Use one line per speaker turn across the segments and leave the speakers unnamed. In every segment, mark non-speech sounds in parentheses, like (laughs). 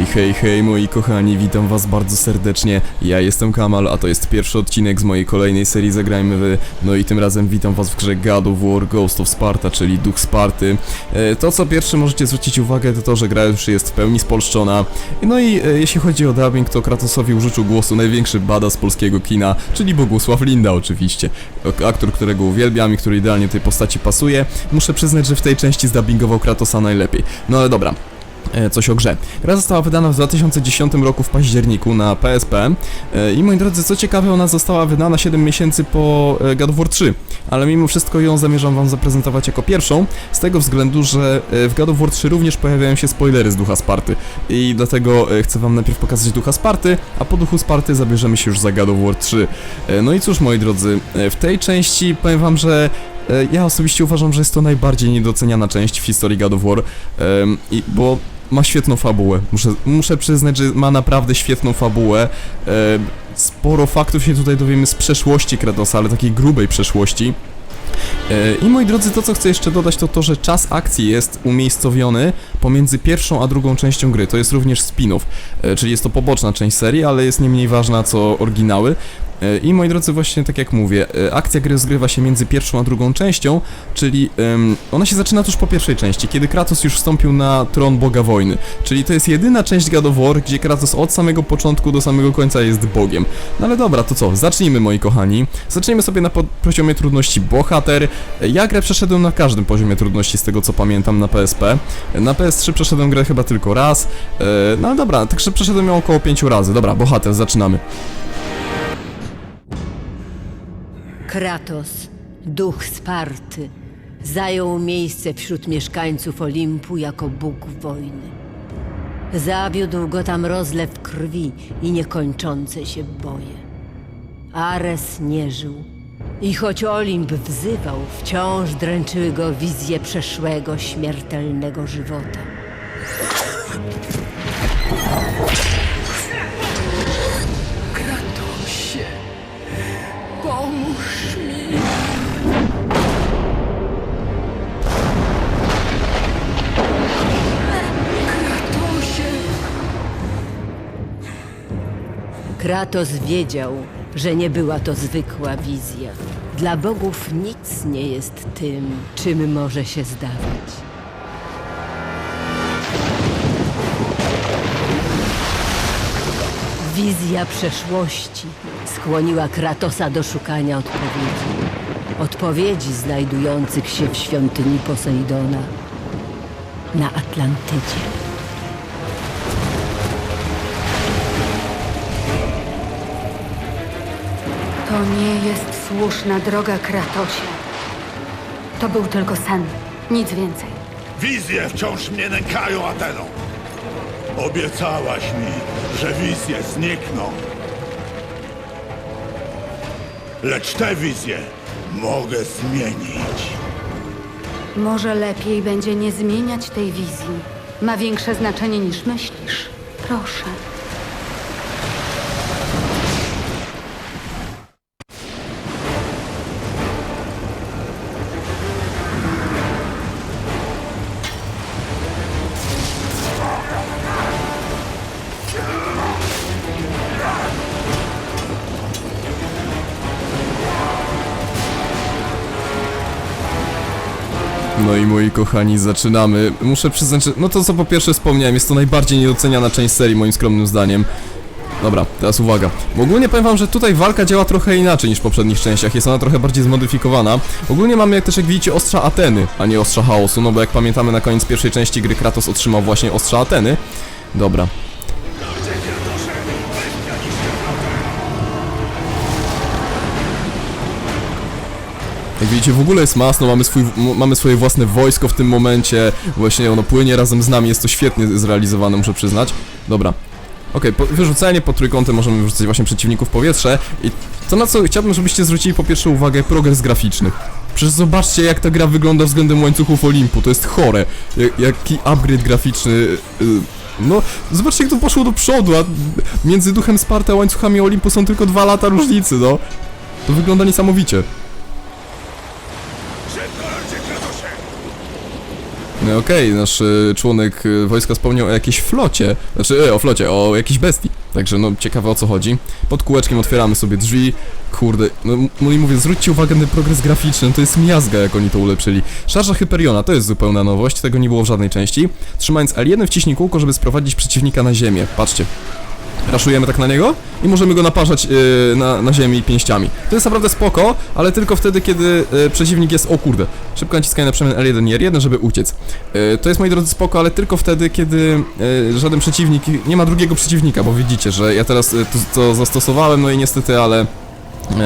Hej, hej, hej moi kochani, witam was bardzo serdecznie. Ja jestem Kamal, a to jest pierwszy odcinek z mojej kolejnej serii Zagrajmy w... No i tym razem witam was w grze God of War Ghost of Sparta, czyli Duch Sparty. E, To co pierwsze możecie zwrócić uwagę to to, że gra już jest w pełni spolszczona. No i e, jeśli chodzi o dubbing, to Kratosowi użyczył głosu największy bada z polskiego kina, czyli Bogusław Linda oczywiście. Aktor, którego uwielbiam i który idealnie tej postaci pasuje. Muszę przyznać, że w tej części zdubbingował Kratosa najlepiej. No ale dobra, coś o grze. Gra została wydana w 2010 roku w październiku na PSP e, i moi drodzy, co ciekawe, ona została wydana 7 miesięcy po e, God of War 3, ale mimo wszystko ją zamierzam wam zaprezentować jako pierwszą, z tego względu, że e, w God of War 3 również pojawiają się spoilery z Ducha Sparty i dlatego e, chcę wam najpierw pokazać Ducha Sparty, a po Duchu Sparty zabierzemy się już za God of War 3. E, No i cóż, moi drodzy, e, w tej części powiem wam, że e, ja osobiście uważam, że jest to najbardziej niedoceniana część w historii God of War, i, bo ma świetną fabułę. Muszę, muszę przyznać, że ma naprawdę świetną fabułę. E, sporo faktów się tutaj dowiemy z przeszłości Kratosa, ale takiej grubej przeszłości. E, I moi drodzy, to co chcę jeszcze dodać, to to, że czas akcji jest umiejscowiony pomiędzy pierwszą a drugą częścią gry. To jest również spin-off, e, czyli jest to poboczna część serii, ale jest nie mniej ważna co oryginały. E, I moi drodzy, właśnie tak jak mówię, e, akcja gry rozgrywa się między pierwszą a drugą częścią, czyli em, ona się zaczyna tuż po pierwszej części, kiedy Kratos już wstąpił na tron Boga Wojny. Czyli to jest jedyna część God of War, gdzie Kratos od samego początku do samego końca jest Bogiem. No ale dobra, to co? Zacznijmy moi kochani. Zacznijmy sobie na po- poziomie trudności bohater. E, Ja grę przeszedłem na każdym poziomie trudności, z tego co pamiętam na PSP. Na PS3 przeszedłem grę chyba tylko raz. No dobra, także przeszedłem ją około pięciu razy. Dobra, bohater, zaczynamy.
Kratos, duch Sparty, zajął miejsce wśród mieszkańców Olimpu jako bóg wojny. Zawiódł go tam rozlew krwi i niekończące się boje. Ares nie żył. I choć Olimp wzywał, wciąż dręczyły go wizje przeszłego, śmiertelnego żywota. Kratos wiedział, że nie była to zwykła wizja. Dla bogów nic nie jest tym, czym może się zdawać. Wizja przeszłości skłoniła Kratosa do szukania odpowiedzi. Odpowiedzi znajdujących się w świątyni Posejdona na Atlantydzie.
To nie jest słuszna droga, Kratosie. To był tylko sen, nic więcej.
Wizje wciąż mnie nękają, Ateno. Obiecałaś mi, że wizje znikną. Lecz te wizje mogę zmienić.
Może lepiej będzie nie zmieniać tej wizji. Ma większe znaczenie niż myślisz. Proszę.
Moi kochani, zaczynamy. Muszę przyznać, że no to co po pierwsze wspomniałem, jest to najbardziej niedoceniana część serii moim skromnym zdaniem. Dobra, teraz uwaga. Bo ogólnie powiem wam, że tutaj walka działa trochę inaczej niż w poprzednich częściach, jest ona trochę bardziej zmodyfikowana. Ogólnie mamy jak też jak widzicie ostrza Ateny, a nie ostrza chaosu, no bo jak pamiętamy na koniec pierwszej części gry Kratos otrzymał właśnie ostrza Ateny. Dobra. Jak widzicie, w ogóle jest masno, mamy, swój, mamy swoje własne wojsko w tym momencie, właśnie ono płynie razem z nami, jest to świetnie zrealizowane, muszę przyznać. Dobra. Okej, po, wyrzucenie pod trójkątem możemy wyrzucać właśnie przeciwników w powietrze i to na co chciałbym, żebyście zwrócili po pierwsze uwagę, progres graficzny. Przecież zobaczcie jak ta gra wygląda względem łańcuchów Olimpu, to jest chore. Jak, jaki upgrade graficzny... Yy, no, zobaczcie jak to poszło do przodu, a między duchem Sparta a łańcuchami Olimpu są tylko dwa lata różnicy, no. To wygląda niesamowicie. No okej, nasz y, członek y, wojska wspomniał o jakiejś flocie, znaczy y, o flocie, o jakiejś bestii. Także no ciekawe o co chodzi. Pod kółeczkiem otwieramy sobie drzwi. Kurde, no, no i mówię, zwróćcie uwagę na progres graficzny, to jest miazga jak oni to ulepszyli. Szarża Hyperiona to jest zupełna nowość, tego nie było w żadnej części. Trzymając L1 wciśnij kółko, żeby sprowadzić przeciwnika na ziemię. Patrzcie. Raszujemy tak na niego i możemy go naparzać yy, na, na ziemi pięściami. To jest naprawdę spoko, ale tylko wtedy, kiedy yy, przeciwnik jest... O kurde, szybko naciskaj na przemian L1 i R1, żeby uciec. Yy, to jest, moi drodzy, spoko, ale tylko wtedy, kiedy yy, żaden przeciwnik... Nie ma drugiego przeciwnika, bo widzicie, że ja teraz yy, to, to zastosowałem, no i niestety, ale... Yy,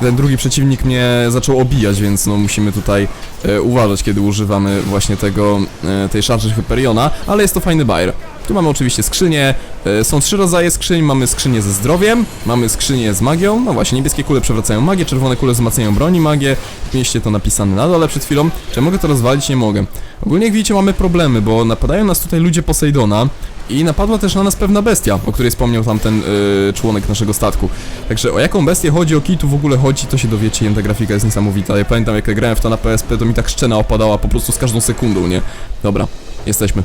ten drugi przeciwnik mnie zaczął obijać, więc no musimy tutaj e, uważać, kiedy używamy właśnie tego, e, tej szarży Hyperiona, ale jest to fajny bajer. Tu mamy oczywiście skrzynie, e, są trzy rodzaje skrzyń, mamy skrzynię ze zdrowiem, mamy skrzynię z magią, no właśnie, niebieskie kule przewracają magię, czerwone kule wzmacniają broni magię, mieliście to napisane na dole przed chwilą, czy mogę to rozwalić? Nie mogę. Ogólnie jak widzicie mamy problemy, bo napadają nas tutaj ludzie Posejdona, i napadła też na nas pewna bestia, o której wspomniał tamten yy, członek naszego statku. Także o jaką bestię chodzi, o kij tu w ogóle chodzi, to się dowiecie, ta grafika jest niesamowita. Ja pamiętam jak grałem w to na PSP, to mi tak szczena opadała po prostu z każdą sekundą, nie? Dobra, jesteśmy.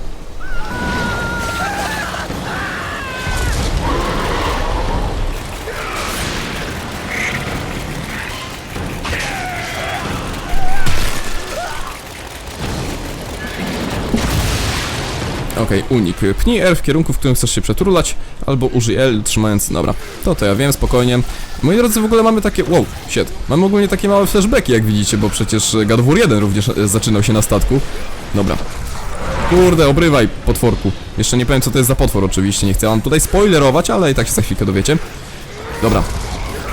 Okej, unik. Pnij R w kierunku, w którym chcesz się przeturlać, albo użyj L trzymając... Dobra, to to ja wiem, spokojnie. Moi drodzy, w ogóle mamy takie... Wow, shit. Mamy ogólnie takie małe flashbacki, jak widzicie, bo przecież God of War 1 również e, zaczynał się na statku. Dobra. Kurde, obrywaj, potworku. Jeszcze nie powiem, co to jest za potwór, oczywiście. Nie chcę wam tutaj spoilerować, ale i tak się za chwilkę dowiecie. Dobra.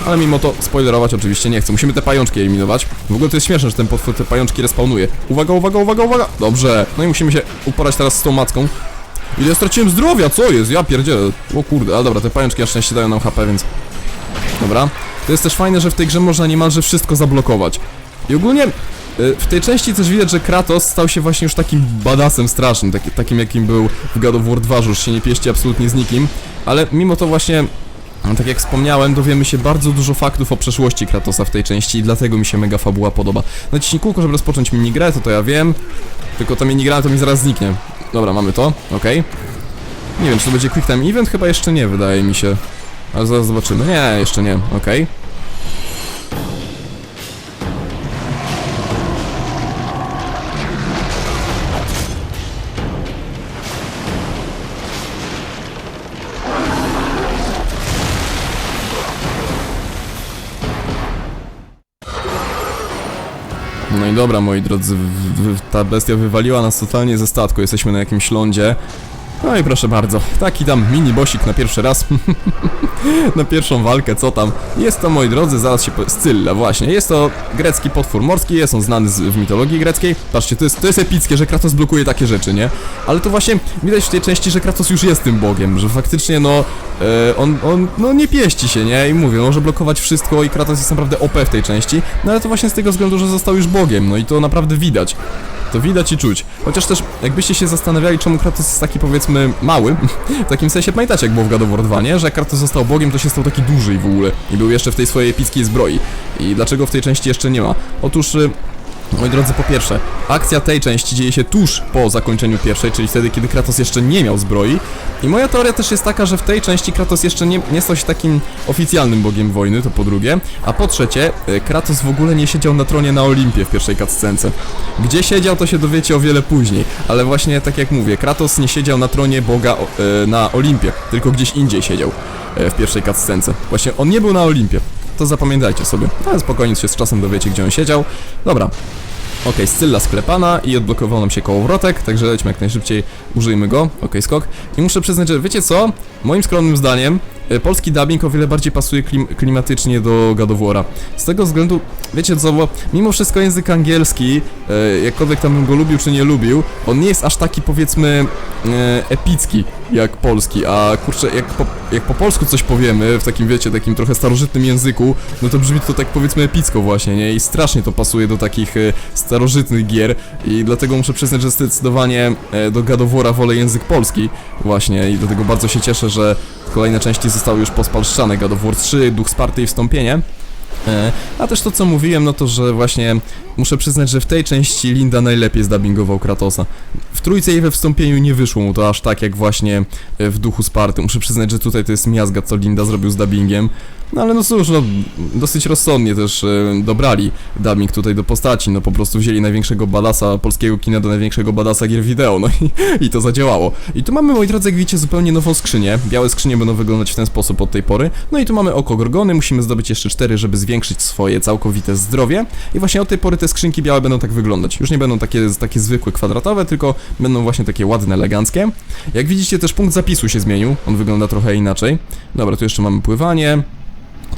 Ale mimo to spoilerować oczywiście nie chcę. Musimy te pajączki eliminować. W ogóle to jest śmieszne, że ten potwór te pajączki respawnuje. Uwaga, uwaga, uwaga, uwaga! Dobrze. No i musimy się uporać teraz z tą macką. Ile ja straciłem zdrowia, co jest? Ja pierdzielę. O kurde, ale dobra, te pajączki na szczęście dają nam HP, więc... Dobra. To jest też fajne, że w tej grze można niemalże wszystko zablokować. I ogólnie y, w tej części też widać, że Kratos stał się właśnie już takim badasem strasznym, taki, takim jakim był w God of War 2, że już się nie pieści absolutnie z nikim, ale mimo to właśnie tak jak wspomniałem, dowiemy się bardzo dużo faktów o przeszłości Kratosa w tej części i dlatego mi się mega fabuła podoba. Naciśnij kółko, żeby rozpocząć minigrę, to to ja wiem. Tylko ta minigra to mi zaraz zniknie. Dobra, mamy to, okej. Nie wiem, czy to będzie quick time event? Chyba jeszcze nie, wydaje mi się. Ale zaraz zobaczymy. Nie, jeszcze nie, okej. No dobra, moi drodzy, ta bestia wywaliła nas totalnie ze statku, jesteśmy na jakimś lądzie. No i proszę bardzo, taki tam mini bosik na pierwszy raz, (laughs) na pierwszą walkę, co tam. Jest to, moi drodzy, zaraz się... Scylla, właśnie, jest to grecki potwór morski, jest on znany z, w mitologii greckiej. Patrzcie, to jest, to jest epickie, że Kratos blokuje takie rzeczy, nie? Ale to właśnie widać w tej części, że Kratos już jest tym bogiem, że faktycznie, no, e, on, on, no nie pieści się, nie? I mówię, może blokować wszystko i Kratos jest naprawdę OP w tej części, no ale to właśnie z tego względu, że został już bogiem, no i to naprawdę widać. To widać i czuć. Chociaż też, jakbyście się zastanawiali, czemu Kratos jest taki, powiedzmy, mały, w takim sensie pamiętacie, jak było w God of War 2, nie? Że jak Kratos został bogiem, to się stał taki duży i w ogóle. I był jeszcze w tej swojej epickiej zbroi. I dlaczego w tej części jeszcze nie ma? Otóż... Moi drodzy, po pierwsze, akcja tej części dzieje się tuż po zakończeniu pierwszej, czyli wtedy, kiedy Kratos jeszcze nie miał zbroi. I moja teoria też jest taka, że w tej części Kratos jeszcze nie, nie stał się takim oficjalnym bogiem wojny, to po drugie. A po trzecie, e, Kratos w ogóle nie siedział na tronie na Olimpie w pierwszej cutscence. Gdzie siedział, to się dowiecie o wiele później. Ale właśnie tak jak mówię, Kratos nie siedział na tronie boga e, na Olimpie, tylko gdzieś indziej siedział e, w pierwszej cutscence. Właśnie on nie był na Olimpie. To zapamiętajcie sobie. Ale spokojnie się z czasem dowiecie, gdzie on siedział. Dobra, Okej, Scylla sklepana i odblokował nam się kołowrotek, także lećmy jak najszybciej, użyjmy go. Okej, skok. I muszę przyznać, że wiecie co? Moim skromnym zdaniem polski dubbing o wiele bardziej pasuje klim klimatycznie do God of. Z tego względu, wiecie co, bo mimo wszystko język angielski, e, jakkolwiek tam bym go lubił czy nie lubił, on nie jest aż taki powiedzmy e, epicki jak polski, a kurczę, jak po, jak po polsku coś powiemy, w takim wiecie, takim trochę starożytnym języku, no to brzmi to tak powiedzmy epicko właśnie, nie? I strasznie to pasuje do takich e, starożytnych gier i dlatego muszę przyznać, że zdecydowanie e, do God of wolę język polski właśnie i dlatego bardzo się cieszę, że kolejne części zostały już pospalszczane, God of War 3, Duch Sparty i Wstąpienie. E, A też to co mówiłem, no to że właśnie muszę przyznać, że w tej części Linda najlepiej zdubbingował Kratosa. W trójce i we wstąpieniu nie wyszło mu to aż tak jak właśnie w duchu Sparty. Muszę przyznać, że tutaj to jest miazga, co Linda zrobił z dubbingiem. No ale no cóż, no dosyć rozsądnie też e, dobrali dubbing tutaj do postaci, no po prostu wzięli największego badasa polskiego kina do największego badasa gier wideo, no i, i to zadziałało. I tu mamy, moi drodzy, jak widzicie, zupełnie nową skrzynię. Białe skrzynie będą wyglądać w ten sposób od tej pory. No i tu mamy oko Gorgony, musimy zdobyć jeszcze cztery, żeby zwiększyć swoje całkowite zdrowie. I właśnie od tej pory te skrzynki białe będą tak wyglądać. Już nie będą takie, takie zwykłe, kwadratowe, tylko będą właśnie takie ładne, eleganckie. Jak widzicie, też punkt zapisu się zmienił. On wygląda trochę inaczej. Dobra, tu jeszcze mamy pływanie.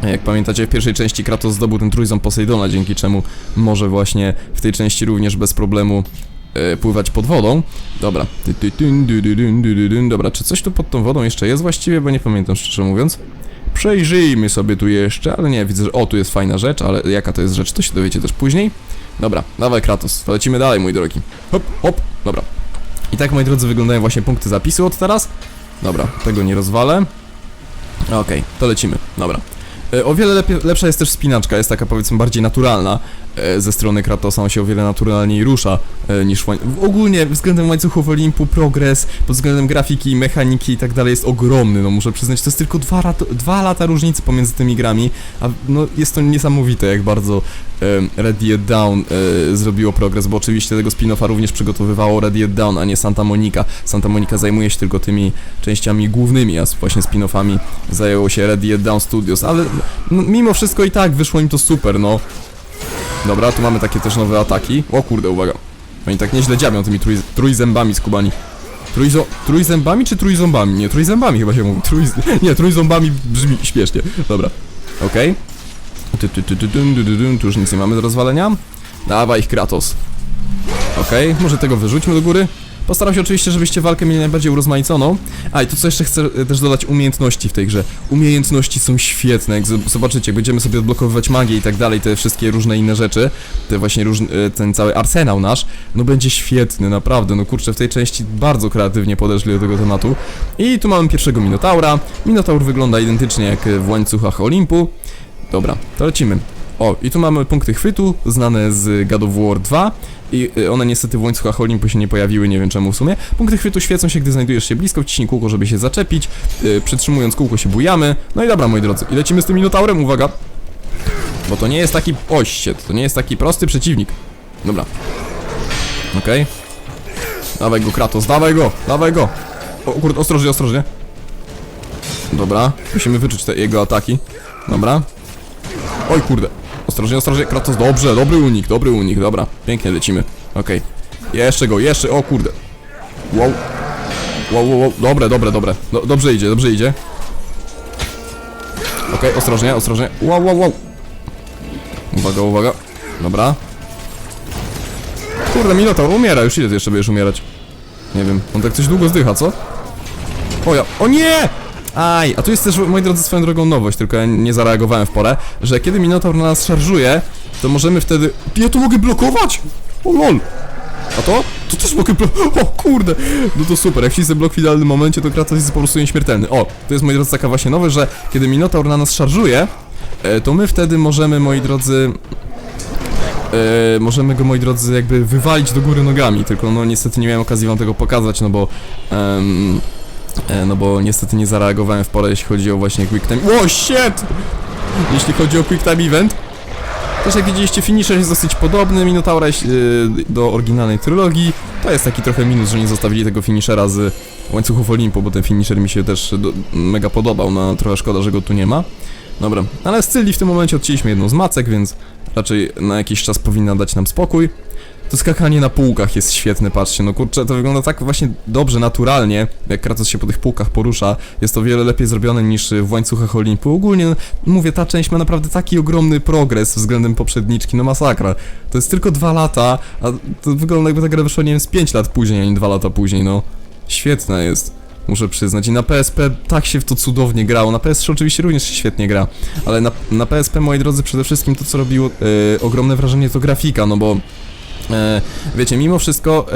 Jak pamiętacie, w pierwszej części Kratos zdobył ten trójząb Poseidona, dzięki czemu może właśnie w tej części również bez problemu e, pływać pod wodą. Dobra. Dobra, czy coś tu pod tą wodą jeszcze jest właściwie, bo nie pamiętam szczerze mówiąc. Przejrzyjmy sobie tu jeszcze, ale nie, widzę, że o, tu jest fajna rzecz, ale jaka to jest rzecz, to się dowiecie też później. Dobra, dawaj Kratos, to lecimy dalej, mój drogi. Hop, hop, dobra. I tak, moi drodzy, wyglądają właśnie punkty zapisu od teraz. Dobra, tego nie rozwalę. Okej, to lecimy, dobra. E, O wiele lepsza jest też spinaczka, jest taka powiedzmy bardziej naturalna ze strony Kratosa, on się o wiele naturalniej rusza e, niż ogólnie względem łańcuchów Olimpu progres pod względem grafiki, mechaniki i tak dalej jest ogromny, no muszę przyznać, to jest tylko dwa, dwa lata różnicy pomiędzy tymi grami, a no jest to niesamowite jak bardzo e, Ready Yet Down e, zrobiło progres, bo oczywiście tego spin-offa również przygotowywało Ready Yet Down, a nie Santa Monica. Santa Monica zajmuje się tylko tymi częściami głównymi, a właśnie spin-offami zajęło się Ready Yet Down Studios, ale no, mimo wszystko i tak wyszło im to super, no. Dobra, tu mamy takie też nowe ataki. O kurde, uwaga. Oni tak nieźle dziabią tymi trój, trójzębami skubani. Trójzo, trójzębami czy trójząbami? Nie, trójzębami chyba się mówi. Trój, (laughs) nie, trójząbami brzmi śmiesznie. Dobra, okej. Dyn. Tu już nic nie mamy do rozwalenia. Dawaj ich Kratos. Okej, może tego wyrzućmy do góry. Postaram się oczywiście, żebyście walkę mieli najbardziej urozmaiconą. A i tu co jeszcze chcę e, też dodać umiejętności w tej grze. Umiejętności są świetne, jak zobaczycie, jak będziemy sobie odblokowywać magię i tak dalej, te wszystkie różne inne rzeczy, te właśnie różne, e, ten cały arsenał nasz, no będzie świetny, naprawdę, no kurczę, w tej części bardzo kreatywnie podeszli do tego tematu. I tu mamy pierwszego Minotaura. Minotaur wygląda identycznie jak e, w łańcuchach Olimpu. Dobra, to lecimy. O, i tu mamy punkty chwytu, znane z God of War 2 i y, one niestety w łańcuchach Olimpu się nie pojawiły, nie wiem czemu w sumie. Punkty chwytu świecą się, gdy znajdujesz się blisko, wciśnij kółko, żeby się zaczepić, y, przytrzymując kółko się bujamy. No i dobra, moi drodzy, i lecimy z tym Minotaurem, uwaga. Bo to nie jest taki, oście, to nie jest taki prosty przeciwnik. Dobra. Okej. Dawaj go, Kratos, dawaj go, dawaj go. O kurde, ostrożnie, ostrożnie. Dobra, musimy wyczuć te jego ataki. Dobra. Oj kurde. Ostrożnie, ostrożnie, Kratos, dobrze, dobry unik, dobry unik, dobra. Pięknie lecimy. Okej. Jeszcze go, jeszcze, o kurde. Wow. Wow, wow, wow, dobre, dobre, dobre. Do, dobrze idzie, dobrze idzie. Okej, ostrożnie, ostrożnie. Wow, wow, wow. Uwaga, uwaga. Dobra. Kurde, Minotaur umiera, już ile ty jeszcze będziesz umierać? Nie wiem, on tak coś długo zdycha, co? O ja, o nie! Aj, a tu jest też, moi drodzy, swoją drogą nowość, tylko ja nie zareagowałem w porę, że kiedy Minotaur na nas szarżuje, to możemy wtedy... Ja to mogę blokować! O lol! A to? To też mogę blokować. (laughs) O kurde! No to super, jak wcisnę blok w idealnym momencie, to Kratos jest po prostu nieśmiertelny. O, to jest, moi drodzy, taka właśnie nowość, że kiedy Minotaur na nas szarżuje, e, to my wtedy możemy, moi drodzy... E, możemy go, moi drodzy, jakby wywalić do góry nogami, tylko no niestety nie miałem okazji wam tego pokazać, no bo... E, no bo niestety nie zareagowałem w porę, jeśli chodzi o właśnie Quick Time... O, shit! Jeśli chodzi o Quick Time Event. Też jak widzieliście, finisher jest dosyć podobny Minotaura y, do oryginalnej trylogii. To jest taki trochę minus, że nie zostawili tego finishera z łańcuchów Olimpu, bo ten finisher mi się też do, mega podobał, no trochę szkoda, że go tu nie ma. Dobra, ale z Cylli w tym momencie odcięliśmy jedną z macek, więc raczej na jakiś czas powinna dać nam spokój. To skakanie na półkach jest świetne, patrzcie, no kurczę, to wygląda tak właśnie dobrze, naturalnie, jak Kratos się po tych półkach porusza. Jest to wiele lepiej zrobione niż w łańcuchach Olimpu. Ogólnie, no, mówię, ta część ma naprawdę taki ogromny progres względem poprzedniczki, no masakra. To jest tylko dwa lata, a to wygląda jakby ta gra wyszła, nie wiem, z 5 lat później, a nie dwa lata później, no. Świetna jest. Muszę przyznać. I na PSP tak się w to cudownie grało. Na PS3 oczywiście również się świetnie gra. Ale na, na PSP, moi drodzy, przede wszystkim to, co robiło e, ogromne wrażenie, to grafika, no bo wiecie, mimo wszystko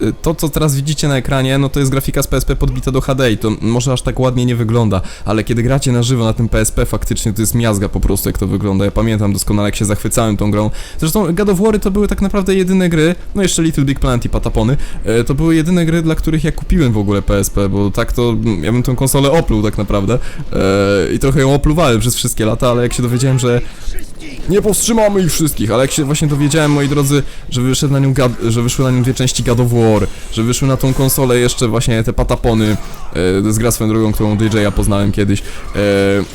e, to, co teraz widzicie na ekranie, no to jest grafika z PSP podbita do HD i to może aż tak ładnie nie wygląda, ale kiedy gracie na żywo na tym PSP, faktycznie to jest miazga po prostu, jak to wygląda. Ja pamiętam doskonale, jak się zachwycałem tą grą. Zresztą God of War to były tak naprawdę jedyne gry, no jeszcze Little Big Planet i Patapony, e, to były jedyne gry, dla których ja kupiłem w ogóle PSP, bo tak to mm, ja bym tą konsolę opluł tak naprawdę e, i trochę ją opluwałem przez wszystkie lata, ale jak się dowiedziałem, że nie powstrzymamy ich wszystkich, ale jak się właśnie dowiedziałem, moi drodzy, że wyszedł na nią, że wyszły na nią dwie części God of War, że wyszły na tą konsolę jeszcze właśnie te patapony, e, jest gra swoją drogą, którą DJ-a poznałem kiedyś, e,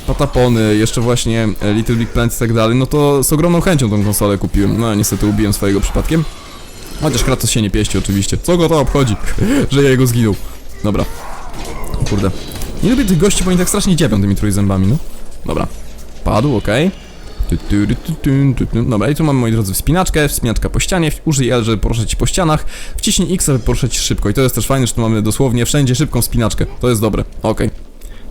patapony, jeszcze właśnie e, Little Big Planet i tak dalej, no to z ogromną chęcią tą konsolę kupiłem, no niestety ubiłem swojego przypadkiem. Chociaż Kratos się nie pieści oczywiście, co go to obchodzi, (laughs) że ja jego zginął. Dobra, kurde. Nie lubię tych gości, bo oni tak strasznie dziepią tymi trójzębami, no. Dobra, padł, okej. Tu, Dobra, i tu mamy, moi drodzy, wspinaczkę, wspinaczka po ścianie, użyj L, żeby poruszać się po ścianach, wciśnij X, żeby poruszać się szybko i to jest też fajne, że tu mamy dosłownie wszędzie szybką wspinaczkę, to jest dobre, okej.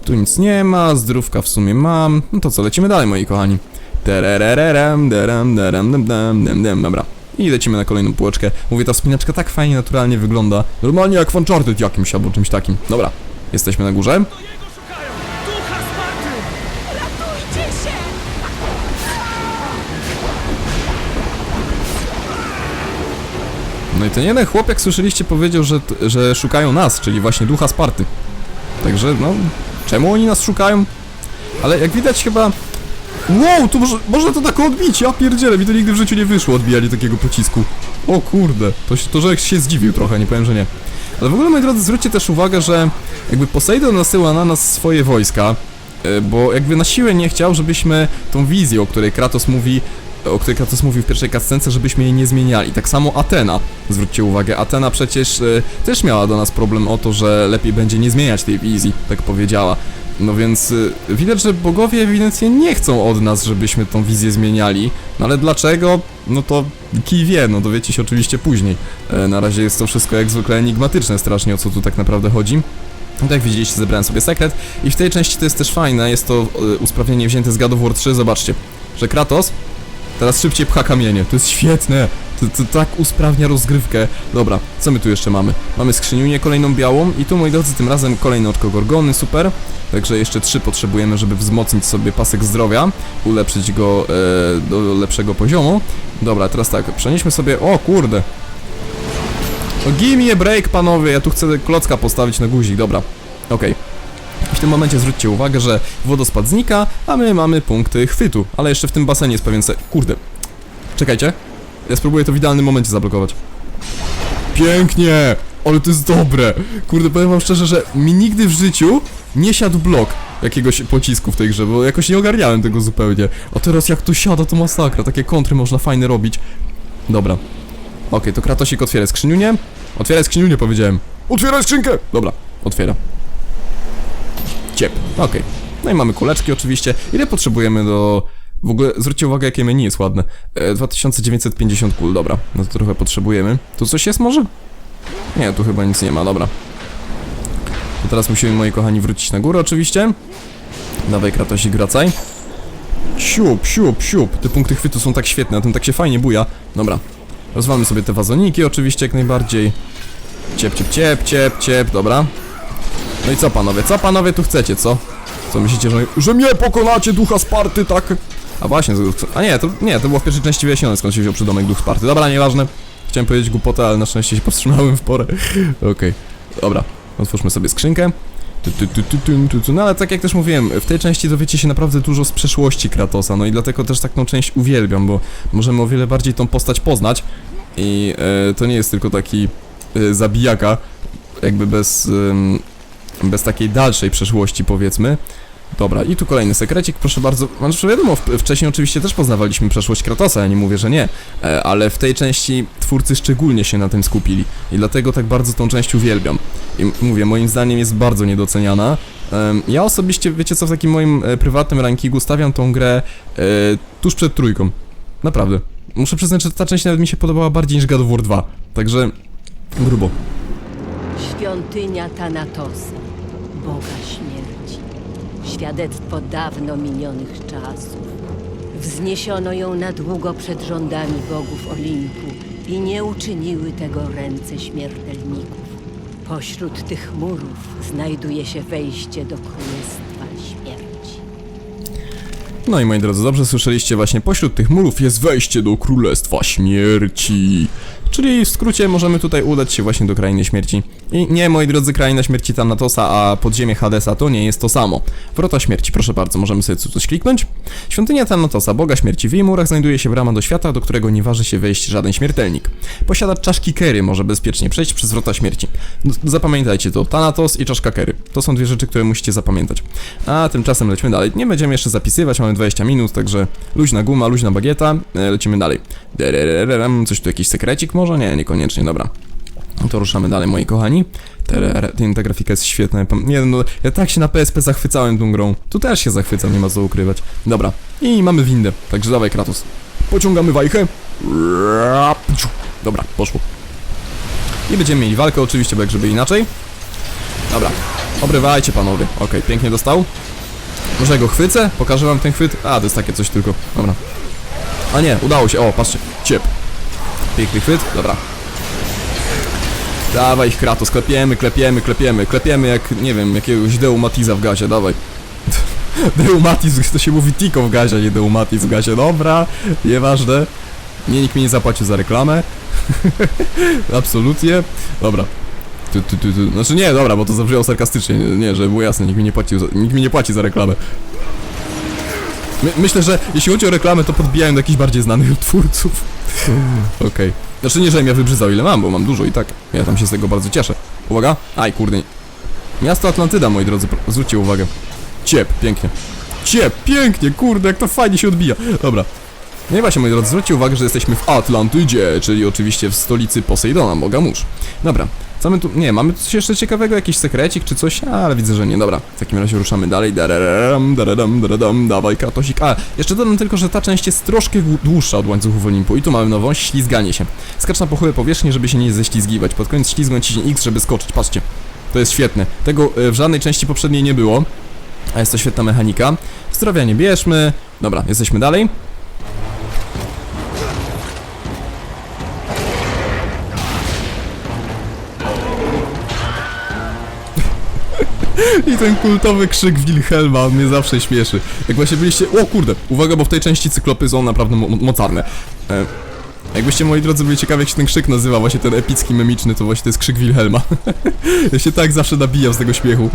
Tu nic nie ma, zdrówka w sumie mam, no to co, lecimy dalej, moi kochani. Tererereram, deram, deram, dam, dam, dobra. I lecimy na kolejną półeczkę. Mówię, ta wspinaczka tak fajnie, naturalnie wygląda. Normalnie jak w jakimś albo czymś takim. Dobra, jesteśmy na górze. No i ten jeden chłop, jak słyszeliście, powiedział, że, że szukają nas, czyli właśnie ducha Sparty. Także, no, czemu oni nas szukają? Ale jak widać chyba... Wow, tu może, można to tak odbić, ja pierdzielę, mi to nigdy w życiu nie wyszło odbijanie takiego pocisku. O kurde, to, to że się zdziwił trochę, nie powiem, że nie. Ale w ogóle, moi drodzy, zwróćcie też uwagę, że jakby Poseidon nasyła na nas swoje wojska, e, bo jakby na siłę nie chciał, żebyśmy tą wizję, o której Kratos mówi, o której Kratos mówił w pierwszej kascence, żebyśmy jej nie zmieniali. Tak samo Atena, zwróćcie uwagę, Atena przecież e, też miała do nas problem o to, że lepiej będzie nie zmieniać tej wizji, tak powiedziała. No więc y, widać, że bogowie ewidentnie nie chcą od nas, żebyśmy tą wizję zmieniali. No ale dlaczego? No to kij wie, no dowiecie się oczywiście później. E, na razie jest to wszystko jak zwykle enigmatyczne strasznie, o co tu tak naprawdę chodzi. No tak jak widzieliście, zebrałem sobie sekret i w tej części to jest też fajne, jest to e, usprawnienie wzięte z God of War 3, zobaczcie, że Kratos teraz szybciej pcha kamienie, to jest świetne, to, to tak usprawnia rozgrywkę. Dobra, co my tu jeszcze mamy? Mamy skrzyniunię kolejną białą i tu, moi drodzy, tym razem kolejne oczko Gorgony, super. Także jeszcze trzy potrzebujemy, żeby wzmocnić sobie pasek zdrowia, ulepszyć go e, do lepszego poziomu. Dobra, teraz tak, przenieśmy sobie, o kurde, no give me a break, panowie, ja tu chcę klocka postawić na guzik, dobra. Okej. I W tym momencie zwróćcie uwagę, że wodospad znika, a my mamy punkty chwytu, ale jeszcze w tym basenie jest pewien se... Kurde. Czekajcie. Ja spróbuję to w idealnym momencie zablokować. Pięknie! Ale to jest dobre! Kurde, powiem wam szczerze, że mi nigdy w życiu nie siadł blok jakiegoś pocisku w tej grze, bo jakoś nie ogarniałem tego zupełnie. A teraz jak to siada, to masakra, takie kontry można fajne robić. Dobra. Okej, to Kratosik otwiera skrzyniunię. Otwieraj skrzyniunię, powiedziałem. Otwieraj skrzynkę! Dobra, otwiera. Ciep, okej. No i mamy kuleczki oczywiście. Ile potrzebujemy do... W ogóle zwróćcie uwagę, jakie menu jest ładne. E, 2950 kul, dobra. No to trochę potrzebujemy. Tu coś jest może? Nie, tu chyba nic nie ma, dobra. To teraz musimy, moi kochani, wrócić na górę oczywiście. Dawaj, Kratosik, wracaj. Siup, siup, siup. Te punkty chwytu są tak świetne, na tym tak się fajnie buja. Dobra. Rozwalmy sobie te wazoniki oczywiście jak najbardziej. Ciep, ciep, ciep, ciep, ciep, dobra. No i co panowie, co panowie tu chcecie, co? Co myślicie, że, że mnie pokonacie ducha Sparty, tak? A właśnie, a nie, to nie, to było w pierwszej części wyjaśnione, skąd się wziął przydomek duch Sparty. Dobra, nieważne. Chciałem powiedzieć głupotę, ale na szczęście się powstrzymałem w porę. (laughs) Okej, dobra. Otwórzmy sobie skrzynkę. No ale tak jak też mówiłem, w tej części dowiecie się naprawdę dużo z przeszłości Kratosa, no i dlatego też tak tą część uwielbiam, bo możemy o wiele bardziej tą postać poznać i e, to nie jest tylko taki e, zabijaka, jakby bez, bez takiej dalszej przeszłości powiedzmy. Dobra, i tu kolejny sekrecik, proszę bardzo. Znaczy wiadomo, wcześniej oczywiście też poznawaliśmy przeszłość Kratosa, ja nie mówię, że nie, e, ale w tej części twórcy szczególnie się na tym skupili i dlatego tak bardzo tą część uwielbiam. I mówię, moim zdaniem jest bardzo niedoceniana. Ja osobiście, wiecie co, w takim moim e, prywatnym rankingu stawiam tą grę e, tuż przed trójką. Naprawdę. Muszę przyznać, że ta część nawet mi się podobała bardziej niż God of War 2. Także grubo.
Świątynia Thanatosa, Boga śmierci. Świadectwo dawno minionych czasów. Wzniesiono ją na długo przed rządami bogów Olimpu I nie uczyniły tego ręce śmiertelników. Pośród tych murów znajduje się wejście do Królestwa Śmierci.
No i moi drodzy, dobrze słyszeliście, właśnie pośród tych murów jest wejście do Królestwa Śmierci. Czyli w skrócie możemy tutaj udać się właśnie do Krainy Śmierci. I nie, moi drodzy, Kraina Śmierci Thanatosa, a podziemie Hadesa to nie jest to samo. Wrota Śmierci, proszę bardzo, możemy sobie coś kliknąć. Świątynia Thanatosa, Boga Śmierci, w jej murach znajduje się brama do świata, do którego nie waży się wejść żaden śmiertelnik. Posiadacz czaszki Kery może bezpiecznie przejść przez Wrota Śmierci. No, Zapamiętajcie to, Thanatos i czaszka Kery. To są dwie rzeczy, które musicie zapamiętać. A tymczasem lecimy dalej. Nie będziemy jeszcze zapisywać, mamy 20 minut, także luźna guma, luźna bagieta, e, lecimy dalej. Coś tu jakiś sekrecik może? Nie, niekoniecznie, dobra. To ruszamy dalej, moi kochani. Ta grafika jest świetna. Nie no, ja tak się na PSP zachwycałem tą grą. Tu też się zachwycam, nie ma co ukrywać. Dobra, i mamy windę, także dawaj Kratos. Pociągamy wajchę. Dobra, poszło. I będziemy mieli walkę oczywiście, bo jak żeby inaczej. Dobra, obrywajcie panowie. Okej, pięknie dostał. Może go chwycę? Pokażę wam ten chwyt. A, to jest takie coś tylko. Dobra. A nie, udało się. O, patrzcie. Ciep. Piękny chwyt. Dobra. Dawaj ich Kratos, klepiemy, klepiemy, klepiemy, klepiemy jak, nie wiem, jakiegoś Deumatiza w gazie, dawaj. (laughs) Deumatiz, to się mówi Tiko w gazie, nie Deumatiz w gazie, dobra, nieważne. Nie, nikt mi nie zapłacił za reklamę. (laughs) Absolutnie. Dobra. Tu, tu, tu, tu. Znaczy nie, dobra, bo to zabrzmiało sarkastycznie, nie, żeby było jasne, nikt mi nie płacił za, nikt mi nie płaci za reklamę. My, myślę, że jeśli chodzi o reklamę, to podbijają do jakichś bardziej znanych twórców. (laughs) Okej. Znaczy nie, że ja wybrzydzał ile mam, bo mam dużo i tak. Ja tam się z tego bardzo cieszę. Uwaga. Aj, kurde. Miasto Atlantyda, moi drodzy, zwróćcie uwagę. Ciep, pięknie. Ciep, pięknie, kurde, jak to fajnie się odbija. Dobra. No i właśnie, moi drodzy, zwróćcie uwagę, że jesteśmy w Atlantydzie, czyli oczywiście w stolicy Posejdona, Boga mórz. Dobra. Co my tu... Nie, mamy tu coś jeszcze ciekawego? Jakiś sekrecik czy coś? A, ale widzę, że nie. Dobra. W takim razie ruszamy dalej. Dararam, daradam, daradam, dawaj, Kratosik. A, jeszcze dodam tylko, że ta część jest troszkę dłu- dłuższa od łańcuchów Olimpu. I tu mamy nową, ślizganie się. Skacz na pochyłe powierzchnię, żeby się nie ześlizgiwać. Pod koniec ślizgnąć X, żeby skoczyć. Patrzcie. To jest świetne. Tego w żadnej części poprzedniej nie było. A jest to świetna mechanika. Zdrowia nie bierzmy. Dobra, jesteśmy dalej. I ten kultowy krzyk Wilhelma, mnie zawsze śmieszy. Jak właśnie byliście... O kurde, uwaga, bo w tej części cyklopy są naprawdę mo mocarne. E, jakbyście, moi drodzy, byli ciekawi, jak się ten krzyk nazywa, właśnie ten epicki, memiczny, to właśnie to jest krzyk Wilhelma. (laughs) ja się tak zawsze nabijam z tego śmiechu.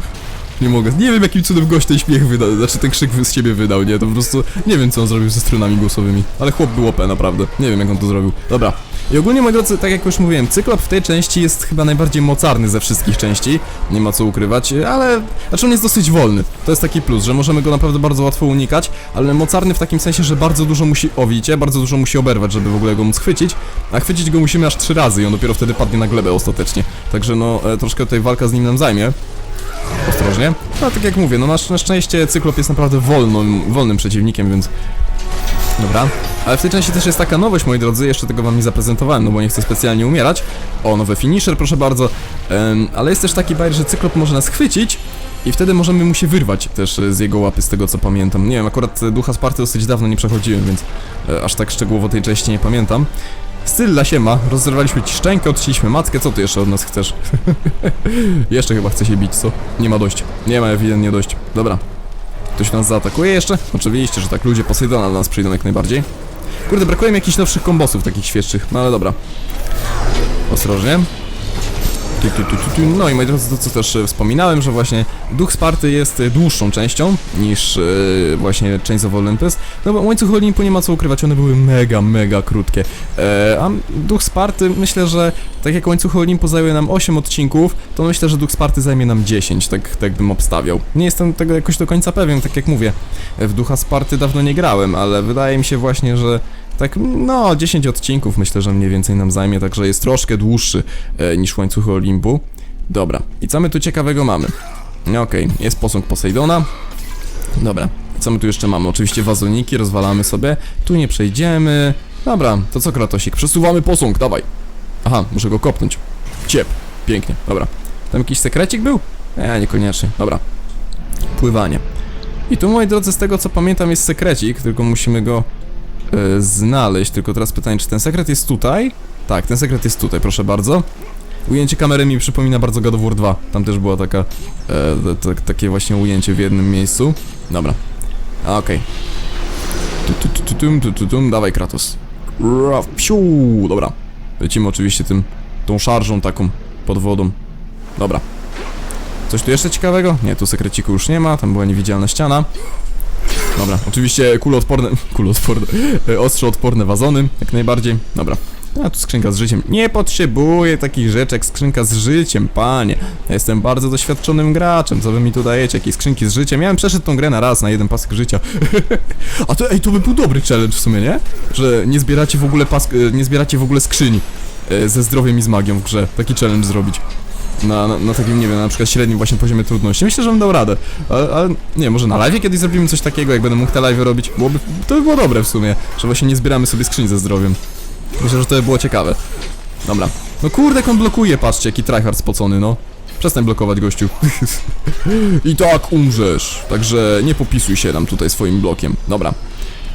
Nie mogę. Nie wiem, jakim cudem gość ten śmiech wydał, znaczy ten krzyk z siebie wydał, nie? To po prostu... Nie wiem, co on zrobił ze stronami głosowymi. Ale chłop był OP, naprawdę. Nie wiem, jak on to zrobił. Dobra. I ogólnie, moi drodzy, tak jak już mówiłem, cyklop w tej części jest chyba najbardziej mocarny ze wszystkich części. Nie ma co ukrywać, ale... Znaczy on jest dosyć wolny. To jest taki plus, że możemy go naprawdę bardzo łatwo unikać, ale mocarny w takim sensie, że bardzo dużo musi... O, widzicie? Bardzo dużo musi oberwać, żeby w ogóle go móc chwycić. A chwycić go musimy aż trzy razy i on dopiero wtedy padnie na glebę ostatecznie. Także no, e, troszkę tutaj walka z nim nam zajmie. Ostrożnie. No tak jak mówię, no na, na szczęście Cyklop jest naprawdę wolną, wolnym przeciwnikiem, więc... Dobra. Ale w tej części też jest taka nowość, moi drodzy, jeszcze tego wam nie zaprezentowałem, no bo nie chcę specjalnie umierać. O, nowy finisher, proszę bardzo. Ale jest też taki bajer, że Cyklop może nas chwycić i wtedy możemy mu się wyrwać też z jego łapy, z tego co pamiętam. Nie wiem, akurat Ducha Sparty dosyć dawno nie przechodziłem, więc e, aż tak szczegółowo tej części nie pamiętam. Stylla siema, rozerwaliśmy ci szczękę, odcięliśmy matkę, co ty jeszcze od nas chcesz? (laughs) jeszcze chyba chce się bić, co? Nie ma dość. Nie ma ewidentnie dość. Dobra. Ktoś nas zaatakuje jeszcze? Oczywiście, że tak, ludzie Poseidona do nas przyjdą jak najbardziej. Kurde, brakuje mi jakichś nowszych kombosów takich świeższych, no ale dobra. Ostrożnie. No i moi drodzy, to co też e, wspominałem, że właśnie Duch Sparty jest e, dłuższą częścią niż e, właśnie Chains of Olympus, no bo łańcuch Olimpu nie ma co ukrywać, one były mega, mega krótkie. E, a Duch Sparty, myślę, że tak jak łańcuch Olimpu zajmuje nam 8 odcinków, to myślę, że Duch Sparty zajmie nam 10, tak, tak bym obstawiał. Nie jestem tego jakoś do końca pewien, tak jak mówię. E, W Ducha Sparty dawno nie grałem, ale wydaje mi się właśnie, że tak, no, 10 odcinków myślę, że mniej więcej nam zajmie, także jest troszkę dłuższy e, niż łańcuchy Olimpu. Dobra, i co my tu ciekawego mamy? No Okej, jest posąg Poseidona. Dobra, co my tu jeszcze mamy? Oczywiście wazoniki, rozwalamy sobie. Tu nie przejdziemy. Dobra, to co Kratosik? Przesuwamy posąg, dawaj. Aha, muszę go kopnąć. Ciep, pięknie, dobra. Tam jakiś sekrecik był? Nie, niekoniecznie, dobra. Pływanie. I tu, moi drodzy, z tego co pamiętam jest sekrecik, tylko musimy go e, znaleźć. Tylko teraz pytanie, czy ten sekret jest tutaj? Tak, ten sekret jest tutaj, proszę bardzo. Ujęcie kamery mi przypomina bardzo God of War 2. Tam też było taka, e, t- takie właśnie ujęcie w jednym miejscu. Dobra. Okej. Tu, tu, tu, tu, tum, tu, tu, tum. Dawaj, Kratos. Ra, Psiu, dobra. Lecimy oczywiście tym, tą szarżą taką pod wodą. Dobra. Coś tu jeszcze ciekawego? Nie, tu sekreciku już nie ma, tam była niewidzialna ściana. Dobra, oczywiście kuloodporne, (laughs) kuloodporne, e, ostrzoodporne wazony, jak najbardziej. Dobra. A tu skrzynka z życiem. Nie potrzebuję takich rzeczy skrzynka z życiem, panie. Ja jestem bardzo doświadczonym graczem, co wy mi tu dajecie? Jakieś skrzynki z życiem? Ja bym przeszedł tą grę na raz, na jeden pasek życia. (laughs) A to, ej, to by był dobry challenge w sumie, nie? Że nie zbieracie w ogóle pask, e, nie zbieracie w ogóle skrzyni e, ze zdrowiem i z magią w grze. Taki challenge zrobić. Na, na, na takim, nie wiem, na przykład średnim właśnie poziomie trudności. Myślę, że bym dał radę. Ale, ale nie, może na live kiedyś zrobimy coś takiego, jak będę mógł te live robić. Byłoby, to by było dobre w sumie, że właśnie nie zbieramy sobie skrzyń ze zdrowiem. Myślę, że to by było ciekawe. Dobra. No kurde, jak on blokuje, patrzcie, jaki tryhard spocony, no. Przestań blokować, gościu. (laughs) I tak umrzesz. Także nie popisuj się nam tutaj swoim blokiem. Dobra.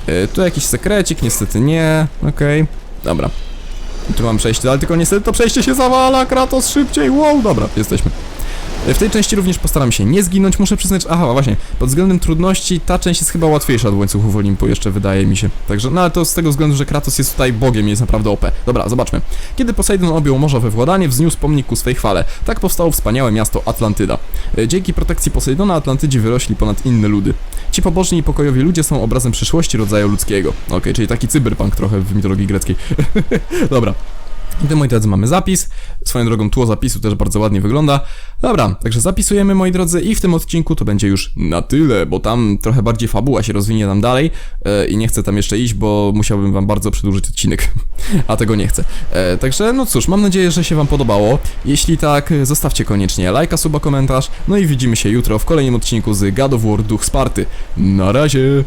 E, tu jakiś sekrecik, niestety nie. Okej. Dobra. Tu mam przejście, ale tylko niestety to przejście się zawala, Kratos, szybciej, wow, dobra, jesteśmy. W tej części również postaram się nie zginąć, muszę przyznać, aha, właśnie, pod względem trudności ta część jest chyba łatwiejsza od łańcuchów Olimpu, jeszcze wydaje mi się. Także, no ale to z tego względu, że Kratos jest tutaj bogiem jest naprawdę OP. Dobra, zobaczmy. Kiedy Posejdon objął morza we władanie, wzniósł pomnik ku swej chwale. Tak powstało wspaniałe miasto Atlantyda. E, Dzięki protekcji Posejdona Atlantydzi wyrośli ponad inne ludy. Ci pobożni i pokojowi ludzie są obrazem przyszłości rodzaju ludzkiego. Okej, czyli taki cyberpunk trochę w mitologii greckiej. (laughs) Dobra. Tu, moi drodzy, mamy zapis. Swoją drogą tło zapisu też bardzo ładnie wygląda. Dobra, także zapisujemy, moi drodzy, i w tym odcinku to będzie już na tyle, bo tam trochę bardziej fabuła się rozwinie tam dalej e, i nie chcę tam jeszcze iść, bo musiałbym wam bardzo przedłużyć odcinek, (laughs) a tego nie chcę. E, także, no cóż, mam nadzieję, że się wam podobało. Jeśli tak, zostawcie koniecznie lajka, suba, komentarz, no i widzimy się jutro w kolejnym odcinku z God of War Duch Sparty. Na razie!